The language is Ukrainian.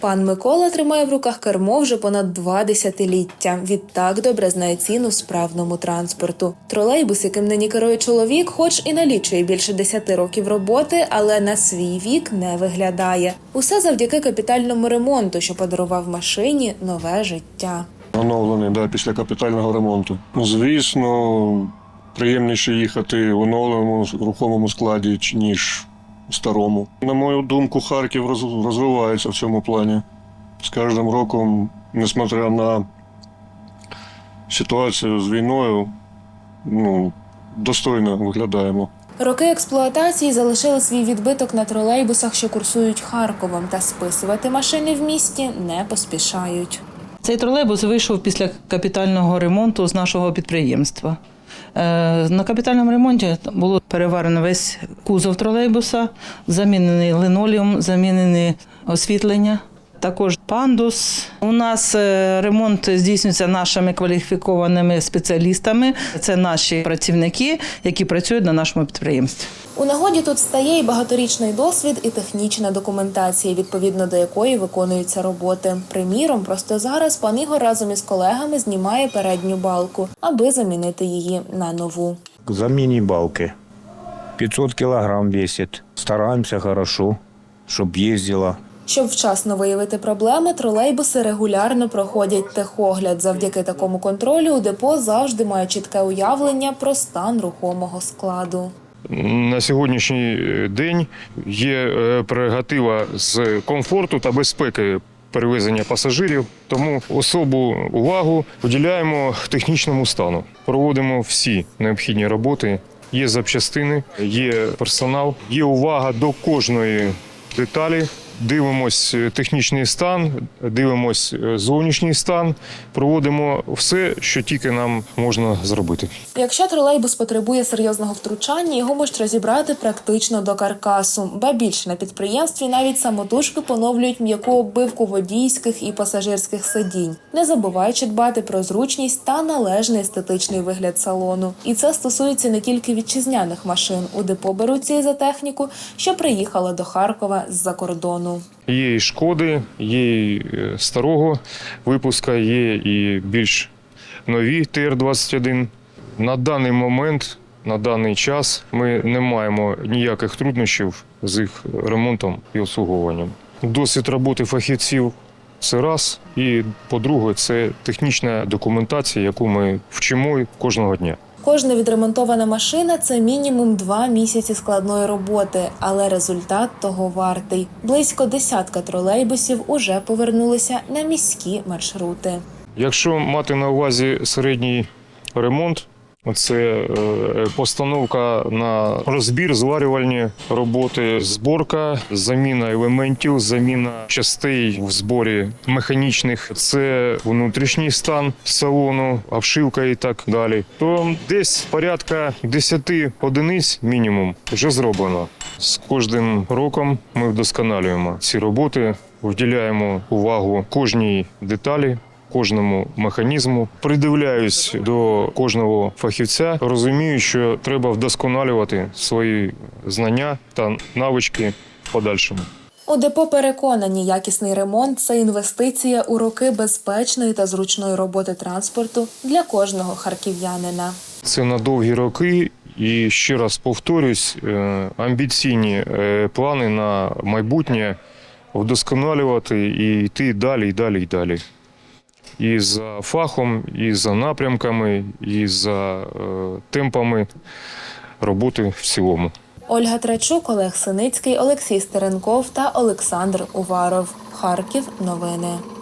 Пан Микола тримає в руках кермо вже понад два десятиліття. Відтак добре знає ціну справному транспорту. Тролейбус, яким нині керує чоловік, хоч і налічує більше 10 років роботи, але на свій вік не виглядає. Усе завдяки капітальному ремонту, що подарував машині нове життя. Оновлений да, після капітального ремонту. Звісно, приємніше їхати в оновленому рухомому складі, ніж старому. На мою думку, Харків роз- розвивається в цьому плані. З кожним роком, несмотря на ситуацію з війною, ну, достойно виглядаємо. Роки експлуатації залишили свій відбиток на тролейбусах, що курсують Харковом, та списувати машини в місті не поспішають. Цей тролейбус вийшов після капітального ремонту з нашого підприємства. Е, На капітальному ремонті було переварено весь кузов тролейбуса, замінений линоліум, замінене освітлення. Також пандус. У нас е, ремонт здійснюється нашими кваліфікованими спеціалістами. Це наші працівники, які працюють на нашому підприємстві. У нагоді тут стає і багаторічний досвід, і технічна документація, відповідно до якої виконуються роботи. Приміром, просто зараз пан Ігор разом із колегами знімає передню балку, аби замінити її на нову. Замени балки. 500 килограмм весит. Стараемся хорошо, чтобы ездила. Щоб вчасно виявити проблеми, тролейбуси регулярно проходять техогляд. Завдяки такому контролю у депо завжди має чітке уявлення про стан рухомого складу. На сьогоднішній е, день є е, прерогатива з комфорту та безпеки перевезення пасажирів, тому особу увагу поділяємо технічному стану. Проводимо всі необхідні роботи. Є запчастини, є персонал, є увага до кожної деталі. Дивимось е, технічний стан, дивимось е, зовнішній стан, проводимо все, що тільки нам можна зробити. Якщо тролейбус потребує серйозного втручання, його можуть розібрати практично до каркасу. Ба більше на підприємстві навіть самотужки поновлюють м'яку оббивку водійських і пасажирських сидінь, не забуваючи дбати про зручність та належний естетичний вигляд салону. І це стосується не тільки вітчизняних машин. У депо беруться за техніку, що приїхала до Харкова з-за кордону. Є і шкоди, є і е, старого випуска, є і більш нові ТР-21. На даний момент, на даний час, ми не маємо ніяких труднощів з їх ремонтом і обслуговуванням. Досвід роботи фахівців це раз. І по-друге, це технічна документація, яку ми вчимо кожного дня. Кожна відремонтована машина це мінімум два місяці складної роботи, але результат того вартий. Близько десятка тролейбусів уже повернулися на міські маршрути. Якщо мати на увазі середній ремонт, це е, постановка на розбір, зварювальні роботи, зборка, заміна елементів, заміна частей в зборі механічних, це внутрішній стан салону, обшивка і так далі. То десь порядка 10 одиниць мінімум вже зроблено. З кожним роком ми вдосконалюємо ці роботи, вділяємо увагу кожній деталі. Кожному механізму придивляюсь до кожного фахівця, розумію, що треба вдосконалювати свої знання та навички в подальшому. У депо переконані, якісний ремонт це інвестиція у роки безпечної та зручної роботи транспорту для кожного харків'янина. Це на довгі роки. І ще раз повторюсь, е, амбіційні е, плани на майбутнє вдосконалювати і йти далі, і далі, і далі. І за фахом, і за напрямками, і за е, темпами роботи в цілому. Ольга Трачук, Олег Синицький, Олексій Стеренков та Олександр Уваров. Харків. Новини.